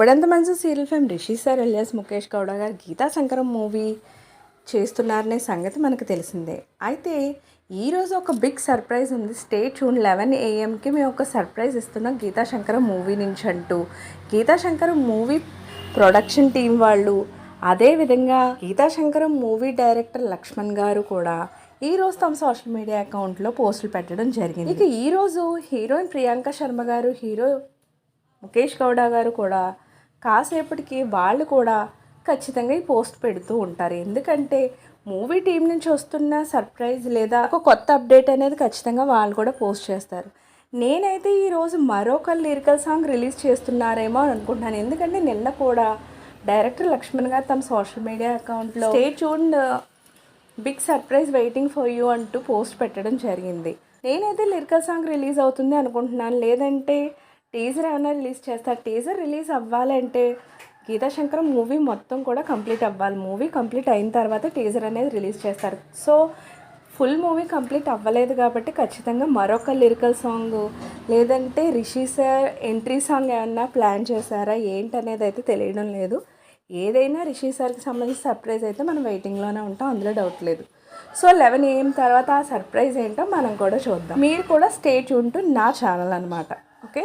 ఇప్పుడంత మంచి serial fame Rishi sir L S Mukesh Gowda గారు Geetha Shankaram movie చేస్తున్నారనే సంగతి మనకు తెలిసిందే. అయితే ఈరోజు ఒక బిగ్ సర్ప్రైజ్ ఉంది. స్టే చూన్ లెవెన్ ఏఎంకి మేము ఒక సర్ప్రైజ్ ఇస్తున్నాం గీతా శంకరం మూవీ నుంచి అంటూ. Geetha Shankaram movie production team వాళ్ళు అదేవిధంగా గీతా శంకరం మూవీ డైరెక్టర్ లక్ష్మణ్ గారు కూడా ఈ రోజు తమ సోషల్ మీడియా అకౌంట్లో పోస్టులు పెట్టడం జరిగింది. ఇక ఈరోజు హీరోయిన్ ప్రియాంక శర్మ గారు హీరో ముఖేష్ గౌడ గారు కూడా కాసేపటికి వాళ్ళు కూడా ఖచ్చితంగా ఈ పోస్ట్ పెడుతూ ఉంటారు. ఎందుకంటే మూవీ టీం నుంచి వస్తున్న సర్ప్రైజ్ లేదా ఒక కొత్త అప్డేట్ అనేది ఖచ్చితంగా వాళ్ళు కూడా పోస్ట్ చేస్తారు. నేనైతే ఈరోజు మరొక లిరికల్ సాంగ్ రిలీజ్ చేస్తున్నారేమో అని అనుకుంటున్నాను. ఎందుకంటే నిన్న కూడా డైరెక్టర్ లక్ష్మణ్ గారు తమ సోషల్ మీడియా అకౌంట్లో స్టే చూన్ uh, big surprise waiting for you అంటూ పోస్ట్ పెట్టడం జరిగింది. నేనైతే లిరికల్ సాంగ్ రిలీజ్ అవుతుంది అనుకుంటున్నాను. లేదంటే టీజర్ ఏమైనా రిలీజ్ చేస్తారు టీజర్ రిలీజ్ అవ్వాలంటే గీతాశంకరం మూవీ మొత్తం కూడా కంప్లీట్ అవ్వాలి. మూవీ కంప్లీట్ అయిన తర్వాత టీజర్ అనేది రిలీజ్ చేస్తారు. సో ఫుల్ మూవీ కంప్లీట్ అవ్వలేదు కాబట్టి ఖచ్చితంగా మరొక లిరికల్ సాంగ్ లేదంటే రిషి సార్ ఎంట్రీ సాంగ్ ఏమన్నా ప్లాన్ చేశారా? ఏంటనేది అయితే తెలియడం లేదు. ఏదైనా రిషి సార్కి సంబంధించి సర్ప్రైజ్ అయితే మనం వెయిటింగ్లోనే ఉంటాం. అందులో డౌట్ లేదు. సో లెవెన్ ఏఎం తర్వాత ఆ సర్ప్రైజ్ ఏంటో మనం కూడా చూద్దాం. మీరు కూడా స్టేట్ ఉంటూ నా ఛానల్ అనమాట ఓకే?